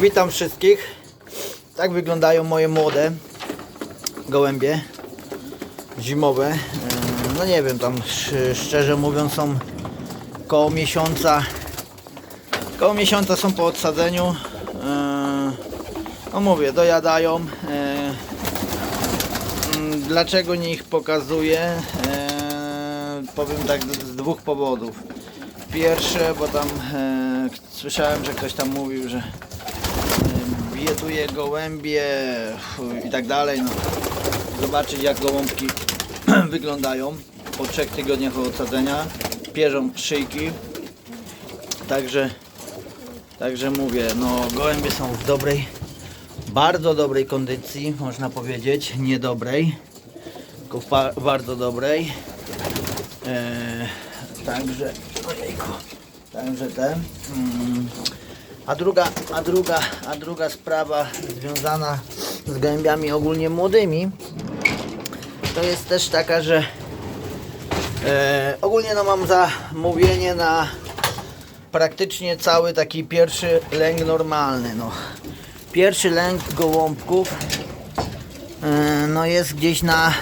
Witam wszystkich. Tak wyglądają moje młode gołębie zimowe. No nie wiem, tam sz- szczerze mówiąc są koło miesiąca. Koło miesiąca są po odsadzeniu. No mówię, dojadają. Mm, Dlaczego nie ich pokazuję? Powiem tak z dwóch powodów. Pierwsze, bo tam e, słyszałem, że ktoś tam mówił, że bieduje gołębie i tak dalej. No. Zobaczyć jak gołąbki wyglądają po trzech tygodniach od odsadzenia. Pierzą szyjki. Także, także mówię, no gołębie są w dobrej, bardzo dobrej kondycji, można powiedzieć, nie dobrej, tylko w bardzo dobrej. Eee, także, ojejku, także te. Mm, a druga, a druga, a druga sprawa związana z gołębiami ogólnie młodymi, to jest też taka, że e, ogólnie no mam zamówienie na praktycznie cały taki pierwszy lęk normalny. No. Pierwszy lęk gołąbków e, no jest gdzieś na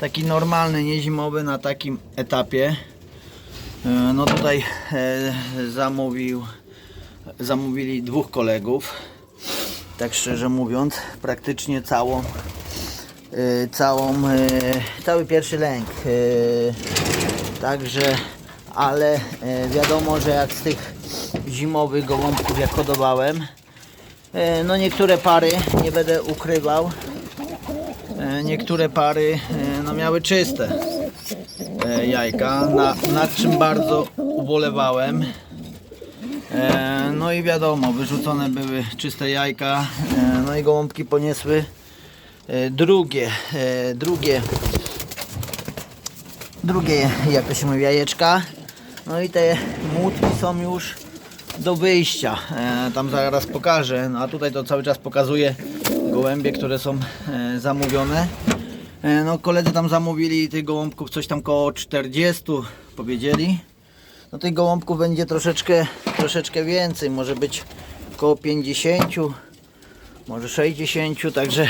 taki normalny, niezimowy na takim etapie. E, No tutaj e, zamówił, zamówili dwóch kolegów. Tak szczerze mówiąc, praktycznie całą, e, całą, e, cały pierwszy lęk. E, Także, ale e, wiadomo, że jak z tych zimowych gołąbków jak hodowałem, e, no niektóre pary, nie będę ukrywał, E, niektóre pary e, no, miały czyste jajka, na, nad czym bardzo ubolewałem. E, No i wiadomo, wyrzucone były czyste jajka, e, no i gołąbki poniesły e, drugie, drugie, drugie, jak to się mówi, jajeczka. No i te młódki są już do wyjścia. Tam zaraz pokażę. No a tutaj to cały czas pokazuję gołębie, które są zamówione. No koledzy tam zamówili tych gołąbków coś tam koło 40 powiedzieli. No tych gołąbków będzie troszeczkę, troszeczkę więcej. Może być koło 50, może 60, także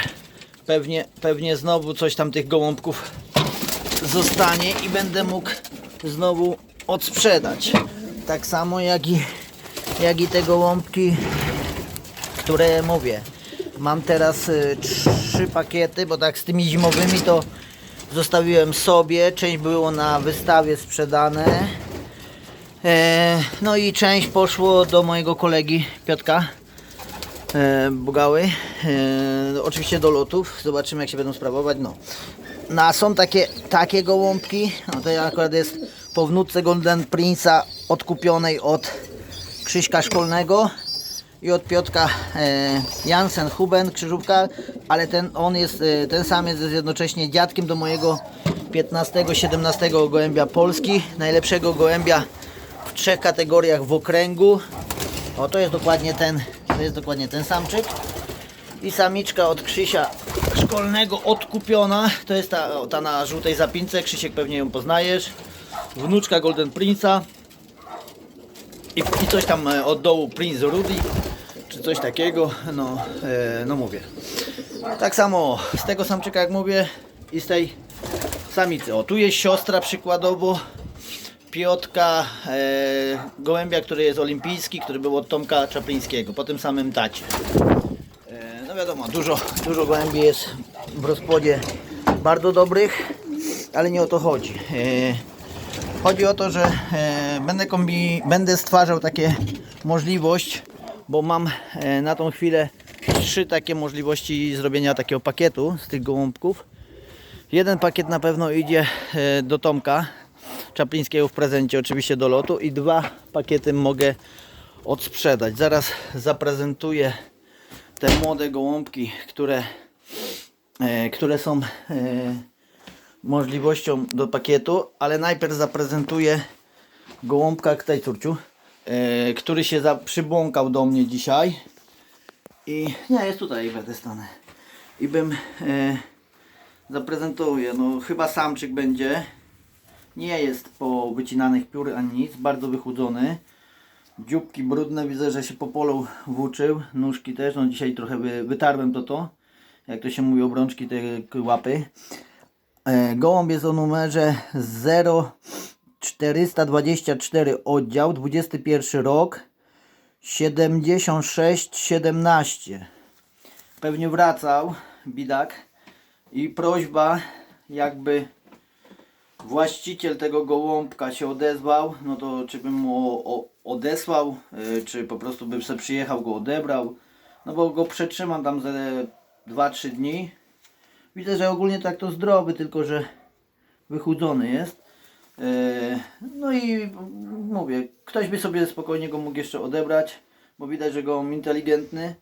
pewnie, pewnie znowu coś tam tych gołąbków zostanie i będę mógł znowu odsprzedać. Tak samo jak i, jak i te gołąbki, które mówię. Mam teraz y, trzy pakiety, bo tak z tymi zimowymi to zostawiłem sobie. Część było na wystawie sprzedane. E, no i część poszło do mojego kolegi Piotka e, Bugały. E, oczywiście do lotów. Zobaczymy jak się będą sprawować. No. No a są takie, takie gołąbki. No to akurat jest po wnuczce Golden Prince'a odkupionej od Krzyśka Szkolnego i od Piotka Jansen Huben Krzyżówka, ale ten on jest ten sam jest jednocześnie dziadkiem do mojego 15-17 gołębia Polski, najlepszego gołębia w trzech kategoriach w okręgu. O to jest dokładnie ten, to jest dokładnie ten samczyk. I samiczka od Krzysia Szkolnego odkupiona. To jest ta, ta na żółtej zapince. Krzysiek pewnie ją poznajesz. Wnuczka Golden Prince'a. I, I coś tam e, od dołu Prince Rudy. Czy coś takiego. No, e, no mówię. Tak samo z tego samczyka jak mówię. I z tej samicy. O, tu jest siostra przykładowo. Piotka e, Gołębia, który jest olimpijski, który był od Tomka Czaplińskiego, po tym samym tacie. E, No wiadomo, dużo, dużo gołębi jest w rozpłodzie bardzo dobrych, ale nie o to chodzi. E, Chodzi o to, że e, będę, kombi, będę stwarzał takie możliwość, bo mam e, na tą chwilę trzy takie możliwości zrobienia takiego pakietu z tych gołąbków. Jeden pakiet na pewno idzie e, do Tomka Czaplińskiego w prezencie, oczywiście do lotu i dwa pakiety mogę odsprzedać. Zaraz zaprezentuję te młode gołąbki, które, e, które są e, możliwością do pakietu, ale najpierw zaprezentuję gołąbka tutaj córciu, e, który się za, przybłąkał do mnie dzisiaj. I nie, jest tutaj będę stanę i bym e, zaprezentuję, no chyba samczyk będzie nie jest po wycinanych piór ani nic, bardzo wychudzony Dzióbki brudne, widzę, że się po polu włóczył. Nóżki też, no dzisiaj trochę wy, wytarłem to to. Jak to się mówi, obrączki, te łapy. E, Gołąb jest o numerze 0424 oddział, 21 rok, 7617. Pewnie wracał, bidak. I prośba, jakby właściciel tego gołąbka się odezwał, no to czy bym mu odesłał, y, czy po prostu bym sobie przyjechał, go odebrał. No bo go przetrzymam tam ze 2-3 dni. Widzę, że ogólnie tak to zdrowy, tylko że wychudzony jest. E, No i mówię, ktoś by sobie spokojnie go mógł jeszcze odebrać, bo widać, że go inteligentny.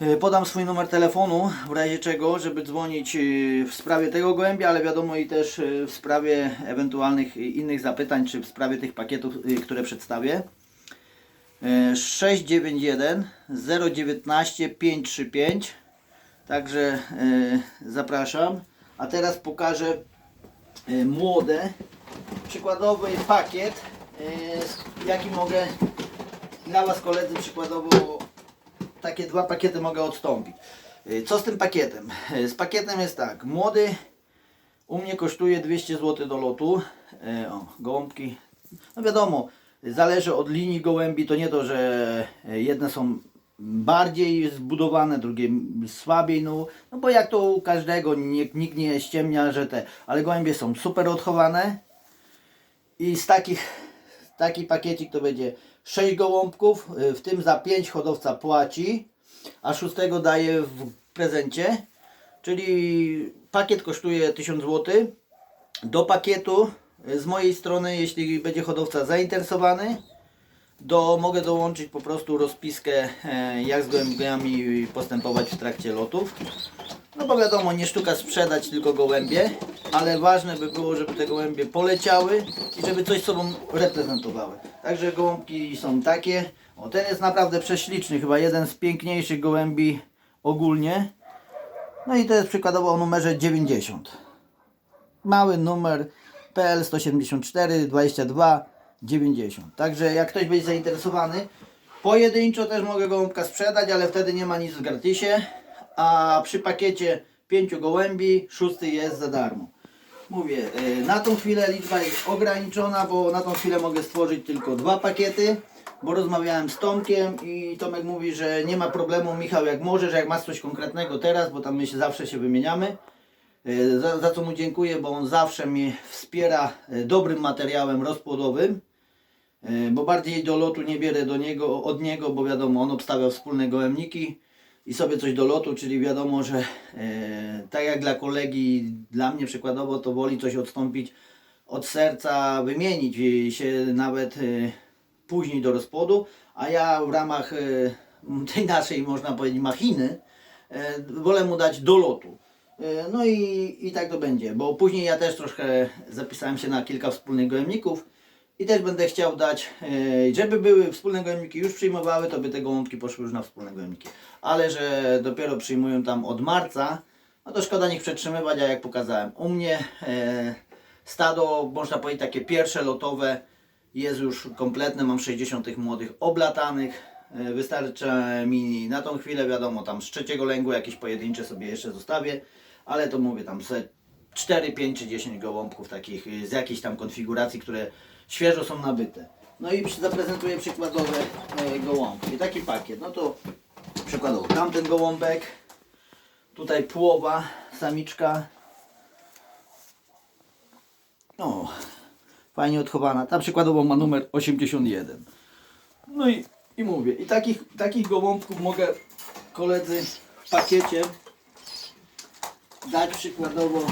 E, Podam swój numer telefonu, w razie czego, żeby dzwonić e, w sprawie tego gołębia, ale wiadomo i też e, w sprawie ewentualnych innych zapytań, czy w sprawie tych pakietów, które przedstawię. E, 691 019 535 Także zapraszam. A teraz pokażę młode, przykładowy pakiet, jaki mogę dla Was koledzy przykładowo takie dwa pakiety mogę odstąpić. E, Co z tym pakietem? E, Z pakietem jest tak, młody u mnie kosztuje 200 zł do lotu. E, O, gołąbki. No wiadomo, zależy od linii gołębi. To nie to, że jedne są bardziej zbudowane, drugie słabiej. No, no bo jak to u każdego, nikt, nikt nie ściemnia, że te. Ale gołębie są super odchowane. I z takich, taki pakiecik to będzie 6 gołąbków, y, w tym za 5 hodowca płaci, a szóstego daje w prezencie. Czyli pakiet kosztuje 1000 zł. Do pakietu y, z mojej strony, jeśli będzie hodowca zainteresowany, do, mogę dołączyć po prostu rozpiskę, e, jak z gołębiami postępować w trakcie lotów. No bo wiadomo, nie sztuka sprzedać tylko gołębie, ale ważne by było, żeby te gołębie poleciały i żeby coś sobą reprezentowały. Także gołąbki są takie. O, ten jest naprawdę prześliczny, chyba jeden z piękniejszych gołębi ogólnie. No i to jest przykładowo o numerze 90. Mały numer PL 174 22 90. Także jak ktoś będzie zainteresowany, pojedynczo też mogę gołąbka sprzedać, ale wtedy nie ma nic w gratisie. A przy pakiecie 5 gołębi, szósty jest za darmo. Mówię, y, na tą chwilę liczba jest ograniczona, bo na tą chwilę mogę stworzyć tylko dwa pakiety, bo rozmawiałem z Tomkiem i Tomek mówi, że nie ma problemu, Michał, jak możesz, jak masz coś konkretnego teraz, bo tam my się zawsze się wymieniamy. Y, Za, za co mu dziękuję, bo on zawsze mnie wspiera y, dobrym materiałem rozpłodowym. Bo bardziej do lotu nie bierę do niego, od niego, bo wiadomo, on obstawia wspólne gołębniki i sobie coś do lotu, czyli wiadomo, że e, tak jak dla kolegi, dla mnie przykładowo, to woli coś odstąpić od serca, wymienić się nawet e, później do rozpłodu, a ja w ramach e, tej naszej, można powiedzieć, machiny, e, wolę mu dać do lotu. E, No i, i tak to będzie, bo później ja też troszkę zapisałem się na kilka wspólnych gołębników i też będę chciał dać, e, żeby były wspólne gołębniki już przyjmowały, to by te gołąbki poszły już na wspólne gołębniki. Ale że dopiero przyjmują tam od marca, no to szkoda nich przetrzymywać, a jak pokazałem, u mnie e, stado, można powiedzieć takie pierwsze lotowe jest już kompletne, mam 60 tych młodych oblatanych. E, Wystarcza mi na tą chwilę, wiadomo, tam z trzeciego lęgu jakieś pojedyncze sobie jeszcze zostawię, ale to mówię tam ze 4, 5 czy 10 gołąbków takich y, z jakiejś tam konfiguracji, które świeżo są nabyte. No i zaprezentuję przykładowe e, gołąbki. Taki pakiet, no to przykładowo tamten gołąbek, tutaj płowa, samiczka. O, fajnie odchowana. Ta przykładowo ma numer 81. No i, i mówię, i takich, takich gołąbków mogę koledzy w pakiecie dać przykładowo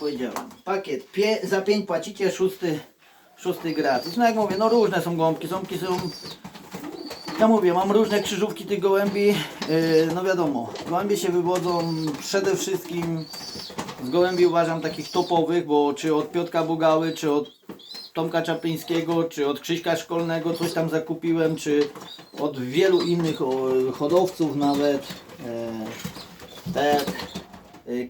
powiedziałem, pakiet pie, za 5 płacicie, szósty, szósty gratis. No jak mówię, no różne są gołąbki, ząbki są ja mówię, mam różne krzyżówki tych gołębi. Yy, no wiadomo, gołębie się wywodzą przede wszystkim z gołębi uważam takich topowych, bo czy od Piotka Bogały, czy od Tomka Czaplińskiego, czy od Krzyśka Szkolnego coś tam zakupiłem, czy od wielu innych hodowców nawet. E, y,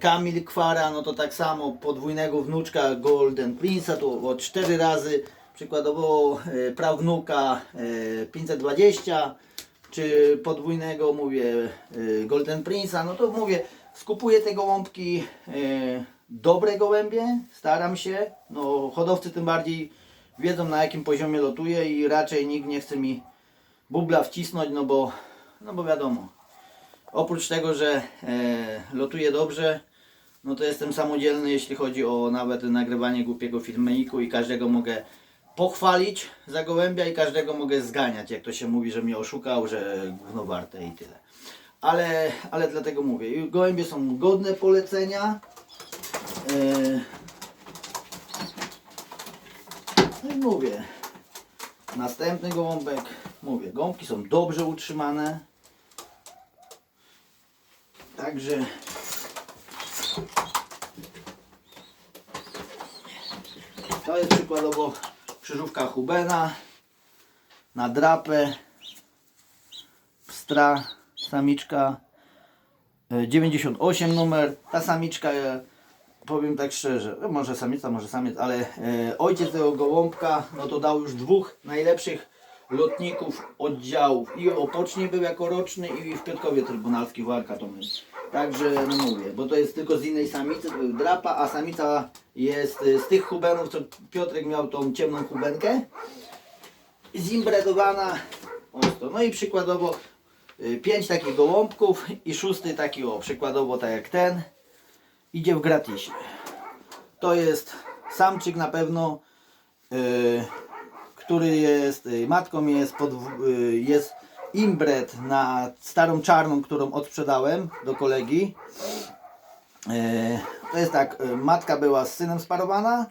Kamil Kwara, no to tak samo podwójnego wnuczka Golden Prince'a, to o cztery razy przykładowo e, prawnuka e, 520, czy podwójnego, mówię, Golden Prince'a, no to mówię, skupuję te gołąbki, dobre gołębie, staram się, no hodowcy tym bardziej wiedzą na jakim poziomie lotuję i raczej nikt nie chce mi bubla wcisnąć, no bo, no bo wiadomo, oprócz tego, że e, lotuję dobrze, no to jestem samodzielny, jeśli chodzi o nawet nagrywanie głupiego filmiku i każdego mogę pochwalić za gołębia i każdego mogę zganiać, jak to się mówi, że mnie oszukał, że gówno warte i tyle. Ale, ale dlatego mówię, gołębie są godne polecenia. E, no i mówię, następny gołąbek, mówię, gąbki są dobrze utrzymane. Także To jest przykładowo krzyżówka Hubena na drapę. Pstra samiczka e, 98 numer. Ta samiczka e, powiem tak szczerze no może samica może samiec ale e, ojciec tego gołąbka no to dał już dwóch najlepszych lotników oddziałów. I opocznie był jako roczny i w Piotrkowie Trybunalski Warka to. Także no mówię, bo to jest tylko z innej samicy, to był drapa, a samica jest y, z tych hubenów, co Piotrek miał tą ciemną hubenkę, zimbredowana. No i przykładowo y, pięć takich gołąbków i szósty taki o, przykładowo tak jak ten, idzie w gratisie. To jest samczyk na pewno, y, który jest, y, matką jest, y, jest imbred na starą czarną, którą odsprzedałem do kolegi. E, To jest tak, e, matka była z synem sparowana,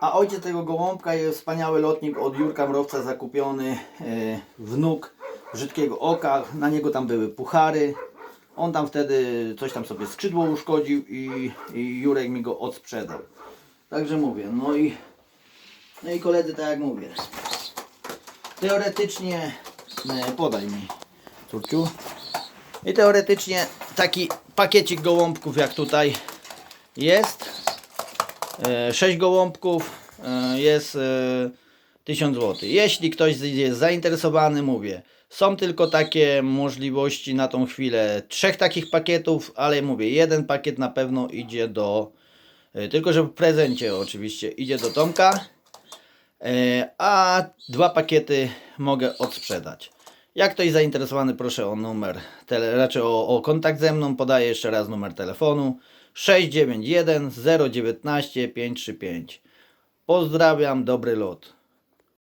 a ojciec tego gołąbka jest wspaniały lotnik od Jurka Mrowca zakupiony, e, wnuk brzydkiego oka, na niego tam były puchary. On tam wtedy coś tam sobie skrzydło uszkodził i, i Jurek mi go odsprzedał. Także mówię, no i, no i koledzy, tak jak mówię, teoretycznie, podaj mi, córciu, i teoretycznie taki pakiecik gołąbków jak tutaj jest. 6 gołąbków e, jest e, 1000 zł. Jeśli ktoś jest zainteresowany, mówię, są tylko takie możliwości na tą chwilę trzech takich pakietów, ale mówię, jeden pakiet na pewno idzie do, e, tylko że w prezencie oczywiście, idzie do Tomka. E, a dwa pakiety mogę odsprzedać. Jak ktoś zainteresowany, proszę o numer, tele, raczej o, o kontakt ze mną. Podaję jeszcze raz numer telefonu 691 019 535. Pozdrawiam, dobry lot.